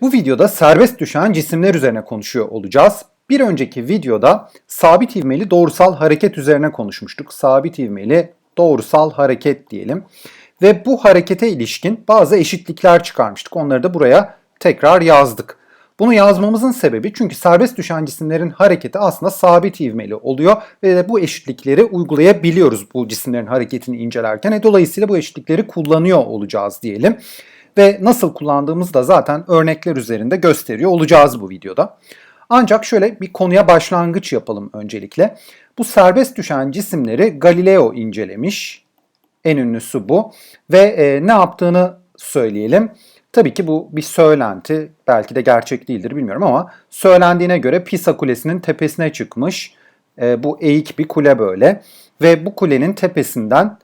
Bu videoda serbest düşen cisimler üzerine konuşuyor olacağız. Bir önceki videoda sabit ivmeli doğrusal hareket üzerine konuşmuştuk. Sabit ivmeli doğrusal hareket diyelim. Ve bu harekete ilişkin bazı eşitlikler çıkarmıştık. Onları da buraya tekrar yazdık. Bunu yazmamızın sebebi çünkü serbest düşen cisimlerin hareketi aslında sabit ivmeli oluyor ve de bu eşitlikleri uygulayabiliyoruz bu cisimlerin hareketini incelerken. E, dolayısıyla bu eşitlikleri kullanıyor olacağız diyelim. Ve nasıl kullandığımızı da zaten örnekler üzerinde gösteriyor olacağız bu videoda. Ancak şöyle bir konuya başlangıç yapalım öncelikle. Bu serbest düşen cisimleri Galileo incelemiş. En ünlüsü bu. Ve e, ne yaptığını söyleyelim. Tabii ki bu bir söylenti, belki de gerçek değildir bilmiyorum ama söylendiğine göre Pisa Kulesi'nin tepesine çıkmış. E, bu eğik bir kule böyle ve bu kulenin tepesinden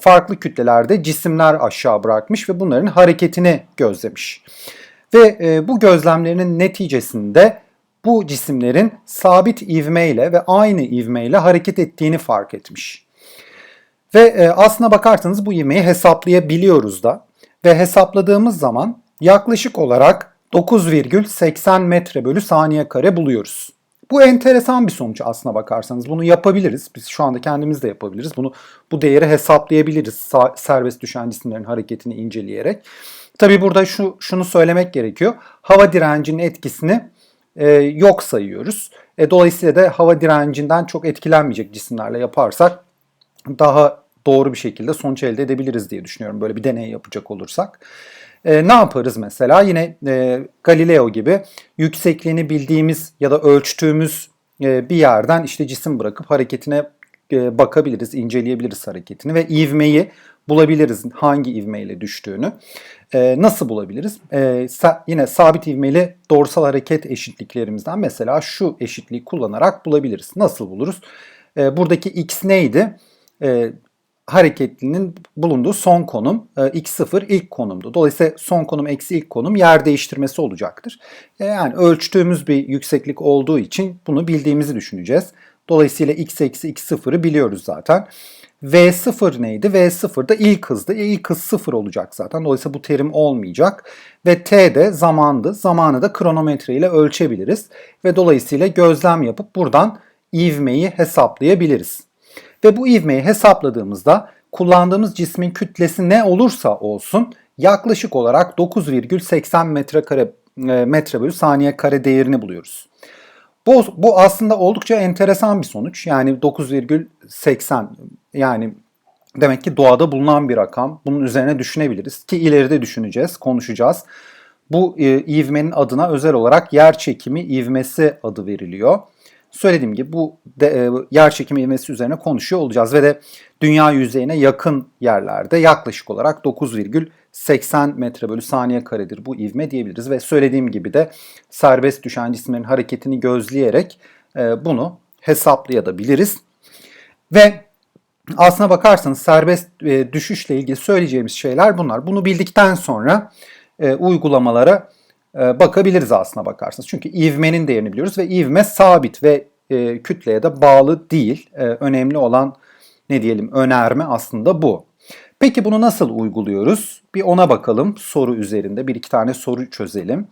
farklı kütlelerde cisimler aşağı bırakmış ve bunların hareketini gözlemiş. Ve e, bu gözlemlerinin neticesinde bu cisimlerin sabit ivmeyle ve aynı ivmeyle hareket ettiğini fark etmiş. Ve e, aslına bakarsanız bu ivmeyi hesaplayabiliyoruz da ve hesapladığımız zaman yaklaşık olarak 9,80 metre bölü saniye kare buluyoruz. Bu enteresan bir sonuç aslına bakarsanız. Bunu yapabiliriz. Biz şu anda kendimiz de yapabiliriz. Bunu bu değeri hesaplayabiliriz serbest düşen cisimlerin hareketini inceleyerek. Tabii burada şu şunu söylemek gerekiyor. Hava direncinin etkisini e, yok sayıyoruz. E, dolayısıyla da hava direncinden çok etkilenmeyecek cisimlerle yaparsak daha doğru bir şekilde sonuç elde edebiliriz diye düşünüyorum böyle bir deney yapacak olursak. E, ne yaparız mesela? Yine e, Galileo gibi yüksekliğini bildiğimiz ya da ölçtüğümüz e, bir yerden işte cisim bırakıp hareketine e, bakabiliriz, inceleyebiliriz hareketini ve ivmeyi bulabiliriz hangi ivmeyle düştüğünü. E, nasıl bulabiliriz? E, sa- yine sabit ivmeli doğrusal hareket eşitliklerimizden mesela şu eşitliği kullanarak bulabiliriz. Nasıl buluruz? E, buradaki x neydi? E, hareketlinin bulunduğu son konum e, x0 ilk konumdu. Dolayısıyla son konum eksi ilk konum yer değiştirmesi olacaktır. E, yani ölçtüğümüz bir yükseklik olduğu için bunu bildiğimizi düşüneceğiz. Dolayısıyla x eksi x0'ı biliyoruz zaten. V0 neydi? V0 da ilk hızdı. E, ilk hız 0 olacak zaten. Dolayısıyla bu terim olmayacak. Ve t de zamandı. Zamanı da kronometre ile ölçebiliriz. Ve dolayısıyla gözlem yapıp buradan ivmeyi hesaplayabiliriz. Ve bu ivmeyi hesapladığımızda kullandığımız cismin kütlesi ne olursa olsun yaklaşık olarak 9,80 metrekare e, metre bölü saniye kare değerini buluyoruz. Bu, bu aslında oldukça enteresan bir sonuç. Yani 9,80 yani demek ki doğada bulunan bir rakam. Bunun üzerine düşünebiliriz ki ileride düşüneceğiz, konuşacağız. Bu e, ivmenin adına özel olarak yer çekimi ivmesi adı veriliyor söylediğim gibi bu de, e, yer çekimi ivmesi üzerine konuşuyor olacağız ve de dünya yüzeyine yakın yerlerde yaklaşık olarak 9,80 metre bölü saniye karedir bu ivme diyebiliriz ve söylediğim gibi de serbest düşen cisimlerin hareketini gözleyerek e, bunu hesaplayabiliriz. Ve aslına bakarsanız serbest e, düşüşle ilgili söyleyeceğimiz şeyler bunlar. Bunu bildikten sonra e, uygulamalara bakabiliriz aslına bakarsanız. Çünkü ivmenin değerini biliyoruz ve ivme sabit ve e, kütleye de bağlı değil. E, önemli olan ne diyelim önerme aslında bu. Peki bunu nasıl uyguluyoruz? Bir ona bakalım soru üzerinde bir iki tane soru çözelim.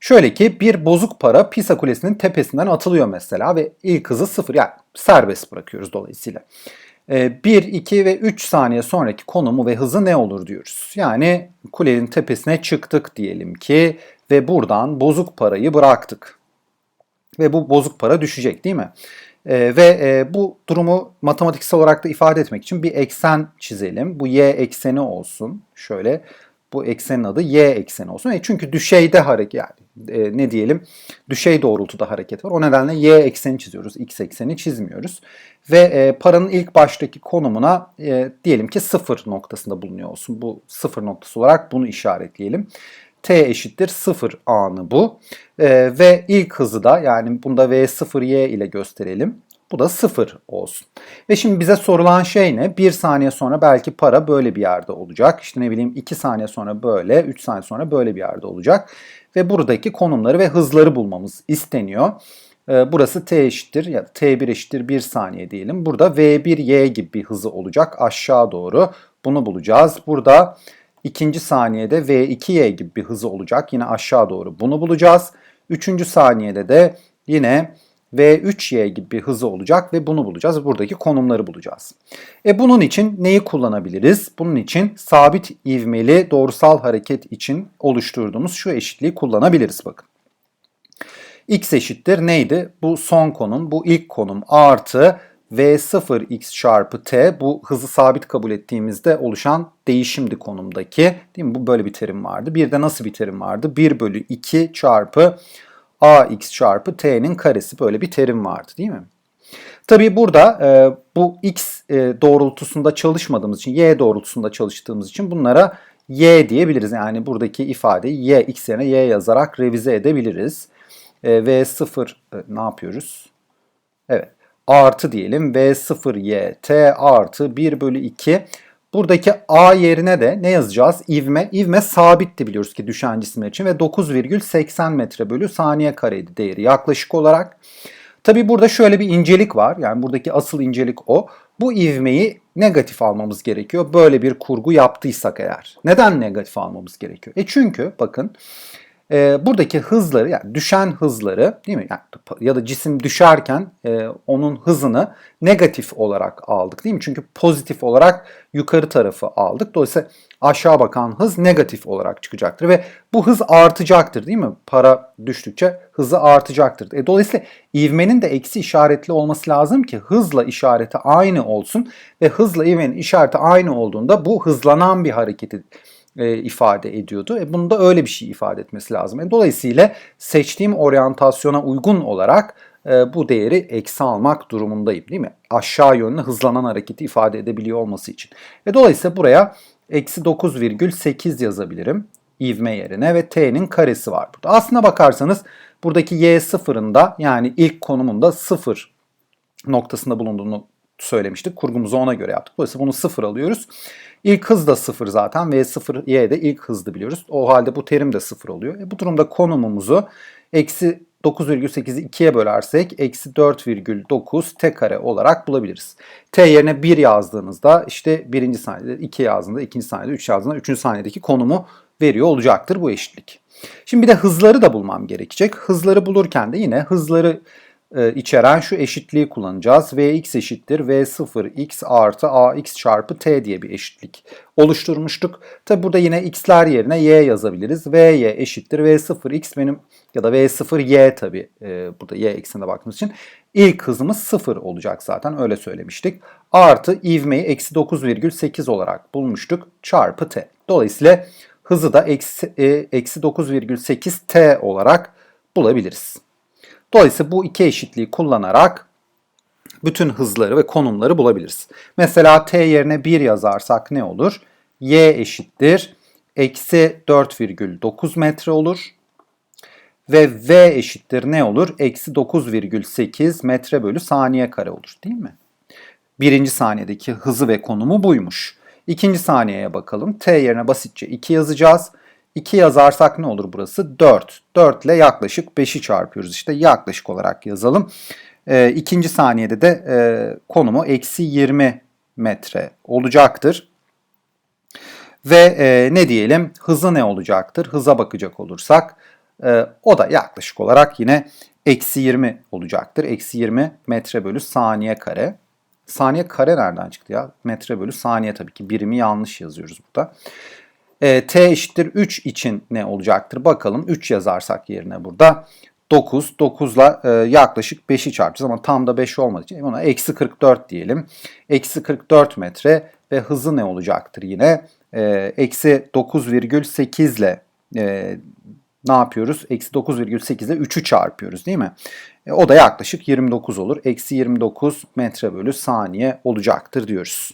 Şöyle ki bir bozuk para Pisa Kulesi'nin tepesinden atılıyor mesela ve ilk hızı sıfır yani serbest bırakıyoruz dolayısıyla. 1, 2 ve 3 saniye sonraki konumu ve hızı ne olur diyoruz. Yani kulenin tepesine çıktık diyelim ki ve buradan bozuk parayı bıraktık. Ve bu bozuk para düşecek değil mi? Ee, ve e, bu durumu matematiksel olarak da ifade etmek için bir eksen çizelim. Bu y ekseni olsun. Şöyle bu eksenin adı y ekseni olsun. E çünkü düşeyde hareket yani e, ne diyelim düşey doğrultuda hareket var. O nedenle y ekseni çiziyoruz. X ekseni çizmiyoruz. Ve e, paranın ilk baştaki konumuna e, diyelim ki sıfır noktasında bulunuyor olsun. Bu sıfır noktası olarak bunu işaretleyelim. T eşittir 0 anı bu. E, ve ilk hızı da yani bunda V0y ile gösterelim. Bu da 0 olsun. Ve şimdi bize sorulan şey ne? 1 saniye sonra belki para böyle bir yerde olacak. İşte ne bileyim 2 saniye sonra böyle, 3 saniye sonra böyle bir yerde olacak. Ve buradaki konumları ve hızları bulmamız isteniyor. Ee, burası t eşittir ya da t1 eşittir 1 saniye diyelim. Burada v1y gibi bir hızı olacak aşağı doğru. Bunu bulacağız. Burada İkinci saniyede V2Y gibi bir hızı olacak. Yine aşağı doğru bunu bulacağız. Üçüncü saniyede de yine V3Y gibi bir hızı olacak ve bunu bulacağız. Buradaki konumları bulacağız. E bunun için neyi kullanabiliriz? Bunun için sabit ivmeli doğrusal hareket için oluşturduğumuz şu eşitliği kullanabiliriz bakın. X eşittir neydi? Bu son konum, bu ilk konum artı V0x çarpı t bu hızı sabit kabul ettiğimizde oluşan değişimdi konumdaki. Değil mi? Bu böyle bir terim vardı. Bir de nasıl bir terim vardı? 1 bölü 2 çarpı ax çarpı t'nin karesi böyle bir terim vardı değil mi? Tabii burada e, bu x e, doğrultusunda çalışmadığımız için, y doğrultusunda çalıştığımız için bunlara y diyebiliriz. Yani buradaki ifadeyi y, x yerine y yazarak revize edebiliriz. E, v0 e, ne yapıyoruz? Evet artı diyelim v0y t artı 1 bölü 2 Buradaki A yerine de ne yazacağız? İvme. İvme sabitti biliyoruz ki düşen cisimler için ve 9,80 metre bölü saniye kareydi değeri yaklaşık olarak. Tabi burada şöyle bir incelik var. Yani buradaki asıl incelik o. Bu ivmeyi negatif almamız gerekiyor. Böyle bir kurgu yaptıysak eğer. Neden negatif almamız gerekiyor? E çünkü bakın e, buradaki hızları yani düşen hızları değil mi? Yani, ya da cisim düşerken e, onun hızını negatif olarak aldık değil mi? Çünkü pozitif olarak yukarı tarafı aldık. Dolayısıyla aşağı bakan hız negatif olarak çıkacaktır ve bu hız artacaktır değil mi? Para düştükçe hızı artacaktır. E, dolayısıyla ivmenin de eksi işaretli olması lazım ki hızla işareti aynı olsun ve hızla ivmenin işareti aynı olduğunda bu hızlanan bir hareketi e, ifade ediyordu. E, bunu da öyle bir şey ifade etmesi lazım. E, dolayısıyla seçtiğim oryantasyona uygun olarak e, bu değeri eksi almak durumundayım değil mi? Aşağı yönlü hızlanan hareketi ifade edebiliyor olması için. Ve dolayısıyla buraya eksi 9,8 yazabilirim ivme yerine ve t'nin karesi var burada. Aslına bakarsanız buradaki y sıfırında yani ilk konumunda sıfır noktasında bulunduğunu söylemiştik. Kurgumuzu ona göre yaptık. Dolayısıyla bunu sıfır alıyoruz. İlk hız da sıfır zaten. V0 y de ilk hızdı biliyoruz. O halde bu terim de sıfır oluyor. E bu durumda konumumuzu eksi 9,8'i 2'ye bölersek eksi 4,9 t kare olarak bulabiliriz. T yerine 1 yazdığınızda işte birinci saniyede 2 yazdığında, ikinci saniyede 3 yazdığında, üçüncü saniyedeki konumu veriyor olacaktır bu eşitlik. Şimdi bir de hızları da bulmam gerekecek. Hızları bulurken de yine hızları e, içeren şu eşitliği kullanacağız. Vx eşittir V0 x artı ax çarpı t diye bir eşitlik oluşturmuştuk. Tabi burada yine x'ler yerine y yazabiliriz. Vy eşittir V0 x benim ya da V0 y tabi e, burada y eksenine baktığımız için ilk hızımız 0 olacak zaten öyle söylemiştik. Artı ivmeyi eksi 9,8 olarak bulmuştuk çarpı t. Dolayısıyla hızı da eksi, e, eksi 9,8 t olarak bulabiliriz. Dolayısıyla bu iki eşitliği kullanarak bütün hızları ve konumları bulabiliriz. Mesela t yerine 1 yazarsak ne olur? y eşittir eksi 4,9 metre olur. Ve v eşittir ne olur? Eksi 9,8 metre bölü saniye kare olur değil mi? Birinci saniyedeki hızı ve konumu buymuş. İkinci saniyeye bakalım. T yerine basitçe 2 yazacağız. 2 yazarsak ne olur burası? 4. 4 ile yaklaşık 5'i çarpıyoruz işte yaklaşık olarak yazalım. E, ikinci saniyede de e, konumu eksi 20 metre olacaktır. Ve e, ne diyelim hızı ne olacaktır? Hıza bakacak olursak e, o da yaklaşık olarak yine eksi 20 olacaktır. Eksi 20 metre bölü saniye kare. Saniye kare nereden çıktı ya? Metre bölü saniye tabii ki birimi yanlış yazıyoruz burada. E, t eşittir 3 için ne olacaktır? Bakalım 3 yazarsak yerine burada. 9, 9 ile yaklaşık 5'i çarpacağız ama tam da 5 olmadığı için ona eksi 44 diyelim. Eksi 44 metre ve hızı ne olacaktır yine? E, eksi 9,8 ile e, ne yapıyoruz? Eksi 9,8 ile 3'ü çarpıyoruz değil mi? E, o da yaklaşık 29 olur. Eksi 29 metre bölü saniye olacaktır diyoruz.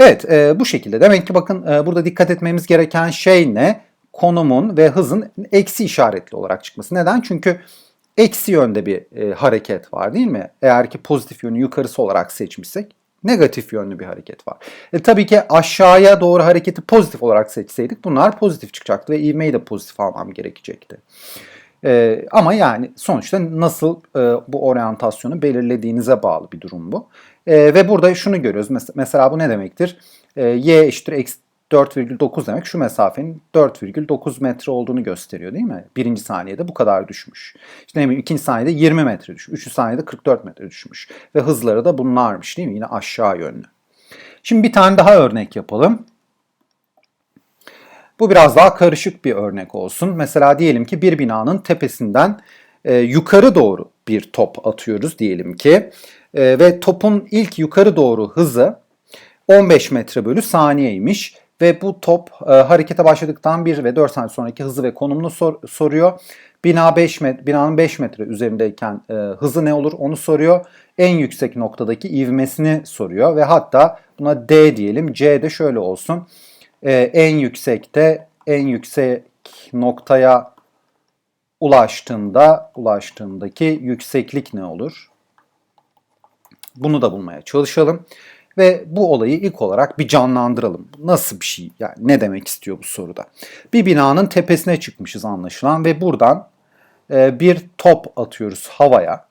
Evet e, bu şekilde. Demek ki bakın e, burada dikkat etmemiz gereken şey ne? Konumun ve hızın eksi işaretli olarak çıkması. Neden? Çünkü eksi yönde bir e, hareket var değil mi? Eğer ki pozitif yönü yukarısı olarak seçmişsek negatif yönlü bir hareket var. E, tabii ki aşağıya doğru hareketi pozitif olarak seçseydik bunlar pozitif çıkacaktı ve ivmeyi de pozitif almam gerekecekti. E, ama yani sonuçta nasıl e, bu oryantasyonu belirlediğinize bağlı bir durum bu. E, ve burada şunu görüyoruz. Mes- mesela bu ne demektir? E, y eşittir eksi 4,9 demek şu mesafenin 4,9 metre olduğunu gösteriyor değil mi? Birinci saniyede bu kadar düşmüş. İşte ne bileyim ikinci saniyede 20 metre düşmüş. Üçüncü saniyede 44 metre düşmüş. Ve hızları da bunlarmış değil mi? Yine aşağı yönlü. Şimdi bir tane daha örnek yapalım. Bu biraz daha karışık bir örnek olsun. Mesela diyelim ki bir binanın tepesinden e, yukarı doğru bir top atıyoruz diyelim ki. E, ve topun ilk yukarı doğru hızı 15 metre bölü saniyeymiş. Ve bu top e, harekete başladıktan 1 ve 4 saniye sonraki hızı ve konumunu sor, soruyor. Bina 5 metre, binanın 5 metre üzerindeyken e, hızı ne olur onu soruyor. En yüksek noktadaki ivmesini soruyor ve hatta buna D diyelim. C de şöyle olsun. E, en yüksekte en yüksek noktaya ulaştığında ulaştığındaki yükseklik ne olur? Bunu da bulmaya çalışalım. Ve bu olayı ilk olarak bir canlandıralım. Nasıl bir şey? Yani ne demek istiyor bu soruda? Bir binanın tepesine çıkmışız anlaşılan ve buradan e, bir top atıyoruz havaya.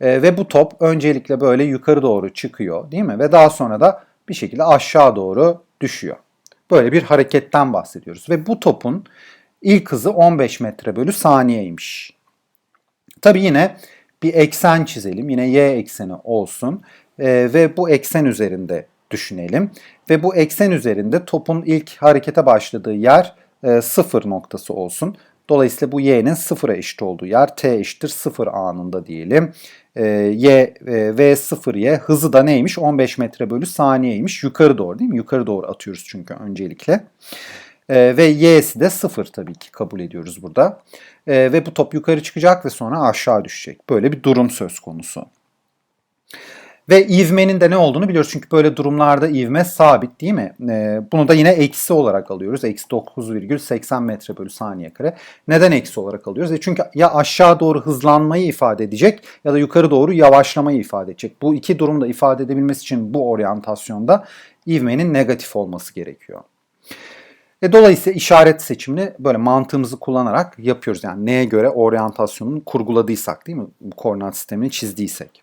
E, ve bu top öncelikle böyle yukarı doğru çıkıyor değil mi? Ve daha sonra da bir şekilde aşağı doğru düşüyor. Böyle bir hareketten bahsediyoruz. Ve bu topun ilk hızı 15 metre bölü saniyeymiş. Tabi yine bir eksen çizelim. Yine y ekseni olsun. E, ve bu eksen üzerinde düşünelim. Ve bu eksen üzerinde topun ilk harekete başladığı yer e, sıfır noktası olsun. Dolayısıyla bu y'nin sıfıra eşit olduğu yer t eşittir sıfır anında diyelim. E, y e, v sıfır y hızı da neymiş? 15 metre bölü saniyeymiş. Yukarı doğru değil mi? Yukarı doğru atıyoruz çünkü öncelikle. E, ve y'si de sıfır tabii ki kabul ediyoruz burada. E, ve bu top yukarı çıkacak ve sonra aşağı düşecek. Böyle bir durum söz konusu. Ve ivmenin de ne olduğunu biliyoruz. Çünkü böyle durumlarda ivme sabit değil mi? Ee, bunu da yine eksi olarak alıyoruz. Eksi 9,80 metre bölü saniye kare. Neden eksi olarak alıyoruz? E çünkü ya aşağı doğru hızlanmayı ifade edecek ya da yukarı doğru yavaşlamayı ifade edecek. Bu iki durumda ifade edebilmesi için bu oryantasyonda ivmenin negatif olması gerekiyor. E dolayısıyla işaret seçimini böyle mantığımızı kullanarak yapıyoruz. Yani neye göre oryantasyonunu kurguladıysak değil mi? Bu koordinat sistemini çizdiysek.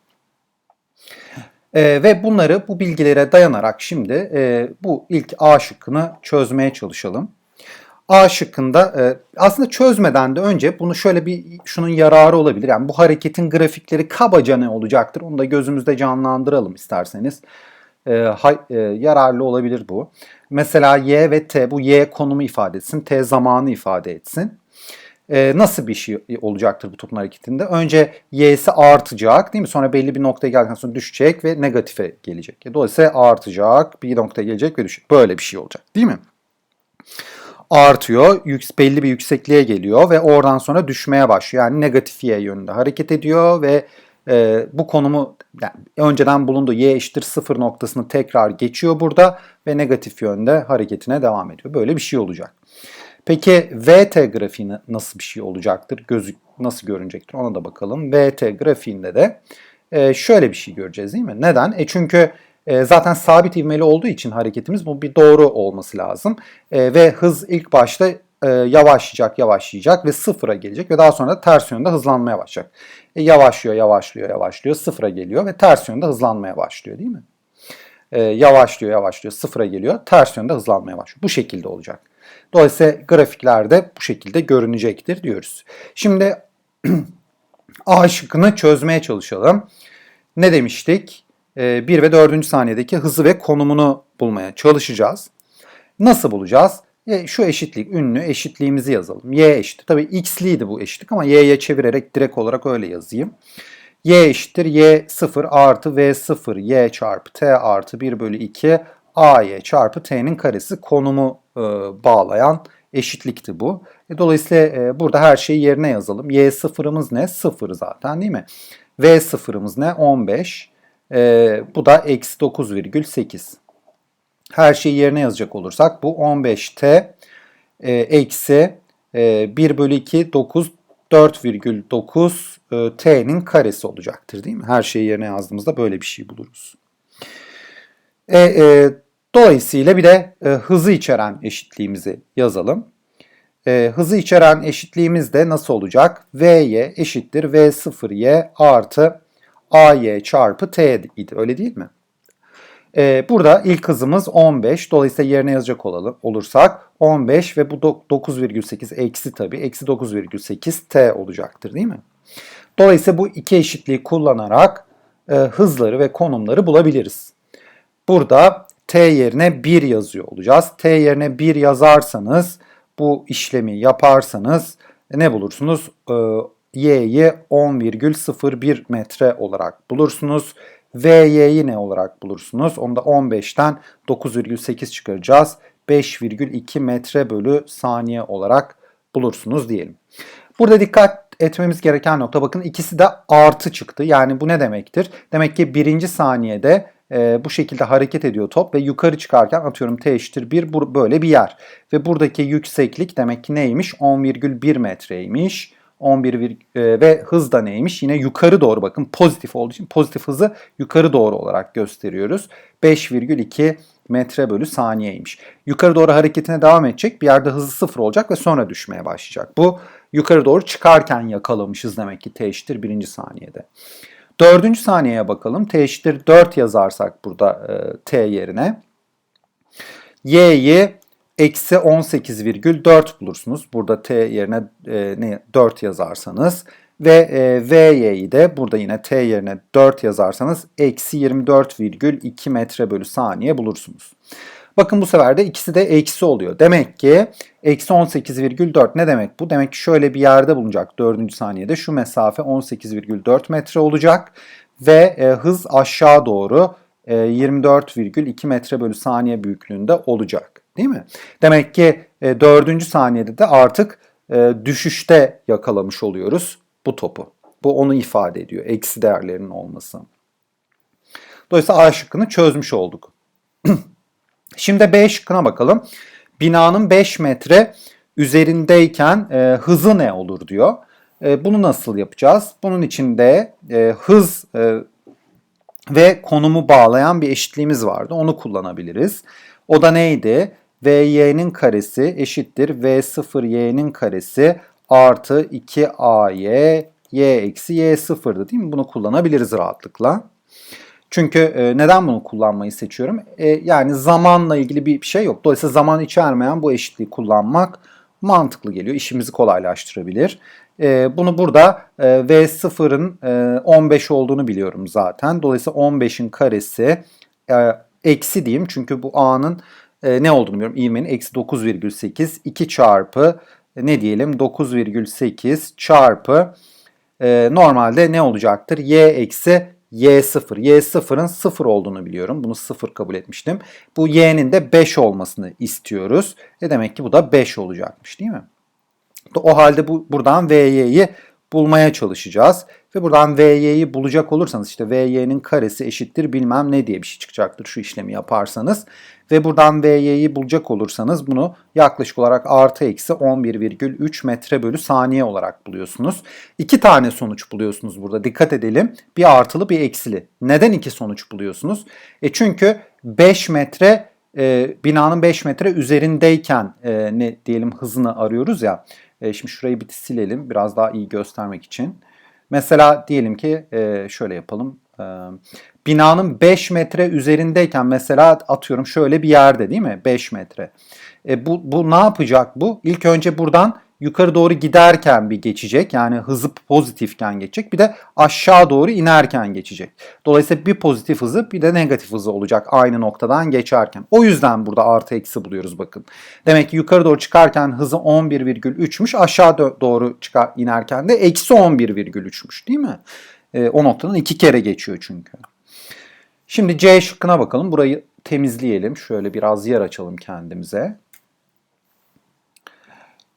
E, ve bunları bu bilgilere dayanarak şimdi e, bu ilk A şıkkını çözmeye çalışalım. A şıkkında e, aslında çözmeden de önce bunu şöyle bir şunun yararı olabilir. Yani bu hareketin grafikleri kabaca ne olacaktır onu da gözümüzde canlandıralım isterseniz. E, ha, e, yararlı olabilir bu. Mesela Y ve T bu Y konumu ifade etsin, T zamanı ifade etsin e, nasıl bir şey olacaktır bu topun hareketinde? Önce y'si artacak değil mi? Sonra belli bir noktaya geldikten sonra düşecek ve negatife gelecek. E, dolayısıyla artacak, bir noktaya gelecek ve düşecek. Böyle bir şey olacak değil mi? Artıyor, yük, belli bir yüksekliğe geliyor ve oradan sonra düşmeye başlıyor. Yani negatif y yönünde hareket ediyor ve e, bu konumu yani önceden bulunduğu y eşittir sıfır noktasını tekrar geçiyor burada ve negatif yönde hareketine devam ediyor. Böyle bir şey olacak. Peki VT grafiği nasıl bir şey olacaktır? Gözü nasıl görünecektir? Ona da bakalım. VT grafiğinde de e, şöyle bir şey göreceğiz değil mi? Neden? E çünkü e, zaten sabit ivmeli olduğu için hareketimiz bu bir doğru olması lazım. E, ve hız ilk başta yavaşlayacak, yavaşlayacak ve sıfıra gelecek ve daha sonra ters yönde hızlanmaya başlayacak. E, yavaşlıyor, yavaşlıyor, yavaşlıyor, sıfıra geliyor ve ters yönde hızlanmaya başlıyor değil mi? E, yavaşlıyor, yavaşlıyor, sıfıra geliyor, ters yönde hızlanmaya başlıyor. Bu şekilde olacak. Dolayısıyla grafiklerde bu şekilde görünecektir diyoruz. Şimdi A şıkkını çözmeye çalışalım. Ne demiştik? 1 ee, ve 4. saniyedeki hızı ve konumunu bulmaya çalışacağız. Nasıl bulacağız? E, şu eşitlik, ünlü eşitliğimizi yazalım. Y eşittir. Tabii x'liydi bu eşitlik ama y'ye çevirerek direkt olarak öyle yazayım. Y eşittir y 0 artı v 0 y çarpı t artı 1 bölü 2 a'y çarpı t'nin karesi konumu e, bağlayan eşitlikti bu. E, dolayısıyla e, burada her şeyi yerine yazalım. Y sıfırımız ne? Sıfır zaten değil mi? V sıfırımız ne? 15. E, bu da eksi 9,8. Her şeyi yerine yazacak olursak bu 15t e, eksi e, 1 bölü 2 9 4,9 e, t'nin karesi olacaktır değil mi? Her şeyi yerine yazdığımızda böyle bir şey buluruz. E, e, dolayısıyla bir de e, hızı içeren eşitliğimizi yazalım. E, hızı içeren eşitliğimiz de nasıl olacak? Vy eşittir V0y artı ay çarpı t idi öyle değil mi? Ee, burada ilk hızımız 15. Dolayısıyla yerine yazacak olalım, olursak 15 ve bu do- 9,8 eksi tabii. Eksi 9,8 t olacaktır değil mi? Dolayısıyla bu iki eşitliği kullanarak e, hızları ve konumları bulabiliriz. Burada t yerine 1 yazıyor olacağız. t yerine 1 yazarsanız bu işlemi yaparsanız ne bulursunuz? Ee, y'yi 10,01 metre olarak bulursunuz. VY'yi ne olarak bulursunuz? Onu da 15'ten 9,8 çıkaracağız. 5,2 metre bölü saniye olarak bulursunuz diyelim. Burada dikkat etmemiz gereken nokta bakın ikisi de artı çıktı. Yani bu ne demektir? Demek ki birinci saniyede e, bu şekilde hareket ediyor top ve yukarı çıkarken atıyorum t eşittir 1 bu, böyle bir yer. Ve buradaki yükseklik demek ki neymiş? 10,1 metreymiş. 11 vir- e, ve hız da neymiş? Yine yukarı doğru bakın pozitif olduğu için pozitif hızı yukarı doğru olarak gösteriyoruz. 5,2 metre bölü saniyeymiş. Yukarı doğru hareketine devam edecek. Bir yerde hızı sıfır olacak ve sonra düşmeye başlayacak. Bu yukarı doğru çıkarken yakalamışız demek ki t eşittir birinci saniyede. Dördüncü saniyeye bakalım. T eşittir 4 yazarsak burada e, t yerine. Y'yi eksi 18,4 bulursunuz. Burada t yerine e, ne 4 yazarsanız. Ve e, VY'yi de burada yine t yerine 4 yazarsanız eksi 24,2 metre bölü saniye bulursunuz. Bakın bu sefer de ikisi de eksi oluyor. Demek ki eksi 18,4 ne demek bu? Demek ki şöyle bir yerde bulunacak 4. saniyede. Şu mesafe 18,4 metre olacak. Ve e, hız aşağı doğru e, 24,2 metre bölü saniye büyüklüğünde olacak. Değil mi? Demek ki e, 4. saniyede de artık e, düşüşte yakalamış oluyoruz bu topu. Bu onu ifade ediyor. Eksi değerlerinin olması. Dolayısıyla A şıkkını çözmüş olduk. Şimdi B şıkkına bakalım. Binanın 5 metre üzerindeyken e, hızı ne olur diyor. E, bunu nasıl yapacağız? Bunun için de e, hız e, ve konumu bağlayan bir eşitliğimiz vardı. Onu kullanabiliriz. O da neydi? VY'nin karesi eşittir V0Y'nin karesi artı 2AY Y eksi Y0'dı değil mi? Bunu kullanabiliriz rahatlıkla. Çünkü e, neden bunu kullanmayı seçiyorum? E, yani zamanla ilgili bir şey yok. Dolayısıyla zaman içermeyen bu eşitliği kullanmak mantıklı geliyor. İşimizi kolaylaştırabilir. E, bunu burada e, V0'ın e, 15 olduğunu biliyorum zaten. Dolayısıyla 15'in karesi e, eksi diyeyim. Çünkü bu A'nın e, ne olduğunu biliyorum. İğmenin eksi 9,8 2 çarpı e, ne diyelim 9,8 çarpı e, normalde ne olacaktır? Y eksi y0. y0'ın 0 olduğunu biliyorum. Bunu 0 kabul etmiştim. Bu y'nin de 5 olmasını istiyoruz. E demek ki bu da 5 olacakmış değil mi? O halde bu buradan vy'yi bulmaya çalışacağız. Ve buradan vy'yi bulacak olursanız işte vy'nin karesi eşittir bilmem ne diye bir şey çıkacaktır şu işlemi yaparsanız. Ve buradan vy'yi bulacak olursanız bunu yaklaşık olarak artı eksi 11,3 metre bölü saniye olarak buluyorsunuz. İki tane sonuç buluyorsunuz burada dikkat edelim. Bir artılı bir eksili. Neden iki sonuç buluyorsunuz? E çünkü 5 metre e, binanın 5 metre üzerindeyken e, ne diyelim hızını arıyoruz ya. E, şimdi şurayı bir silelim biraz daha iyi göstermek için. Mesela diyelim ki e, şöyle yapalım. E, binanın 5 metre üzerindeyken mesela atıyorum şöyle bir yerde değil mi? 5 metre. E, bu, bu ne yapacak bu? İlk önce buradan yukarı doğru giderken bir geçecek. Yani hızı pozitifken geçecek. Bir de aşağı doğru inerken geçecek. Dolayısıyla bir pozitif hızı bir de negatif hızı olacak aynı noktadan geçerken. O yüzden burada artı eksi buluyoruz bakın. Demek ki yukarı doğru çıkarken hızı 11,3'müş. Aşağı doğru çıkar, inerken de eksi 11,3'müş değil mi? E, o noktadan iki kere geçiyor çünkü. Şimdi C şıkkına bakalım. Burayı temizleyelim. Şöyle biraz yer açalım kendimize.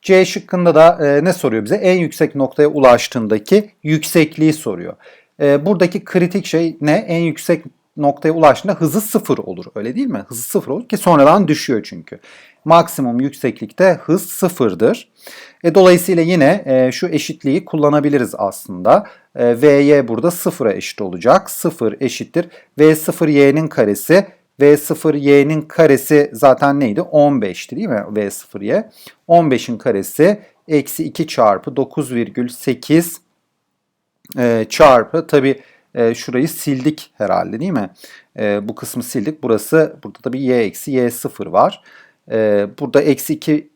C şıkkında da e, ne soruyor bize? En yüksek noktaya ulaştığındaki yüksekliği soruyor. E, buradaki kritik şey ne? En yüksek noktaya ulaştığında hızı sıfır olur. Öyle değil mi? Hızı sıfır olur ki sonradan düşüyor çünkü. Maksimum yükseklikte hız sıfırdır. E, dolayısıyla yine e, şu eşitliği kullanabiliriz aslında. E, Vy burada sıfıra eşit olacak. Sıfır eşittir. V0y'nin karesi V0y'nin karesi zaten neydi? 15'ti değil mi? V0y. 15'in karesi eksi 2 çarpı 9,8 e, çarpı tabi e, şurayı sildik herhalde değil mi? E, bu kısmı sildik. Burası burada da bir y eksi y sıfır var. E, burada eksi 2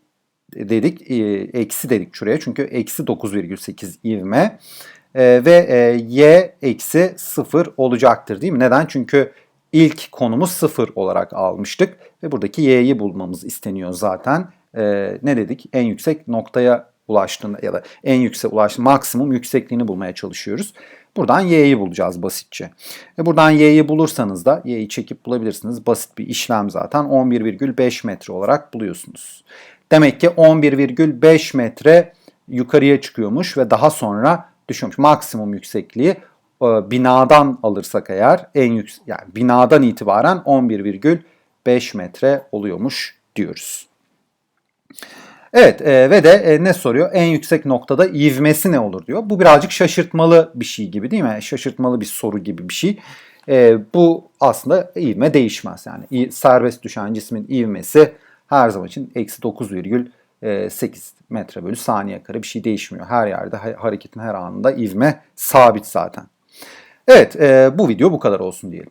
dedik. E, eksi dedik şuraya. Çünkü eksi 9,8 ivme. E, ve e, y eksi 0 olacaktır değil mi? Neden? Çünkü ilk konumuz 0 olarak almıştık. Ve buradaki y'yi bulmamız isteniyor zaten. E, ne dedik? En yüksek noktaya ulaştığında ya da en yüksek ulaştığında maksimum yüksekliğini bulmaya çalışıyoruz. Buradan y'yi bulacağız basitçe. Ve buradan y'yi bulursanız da y'yi çekip bulabilirsiniz. Basit bir işlem zaten 11,5 metre olarak buluyorsunuz. Demek ki 11,5 metre yukarıya çıkıyormuş ve daha sonra düşüyormuş. Maksimum yüksekliği e, binadan alırsak eğer en yüksek yani binadan itibaren 11,5 metre oluyormuş diyoruz. Evet e, ve de e, ne soruyor? En yüksek noktada ivmesi ne olur diyor. Bu birazcık şaşırtmalı bir şey gibi değil mi? Şaşırtmalı bir soru gibi bir şey. E, bu aslında ivme değişmez. Yani serbest düşen cismin ivmesi her zaman için eksi 9,8 metre bölü saniye kare bir şey değişmiyor. Her yerde hareketin her anında ivme sabit zaten. Evet e, bu video bu kadar olsun diyelim.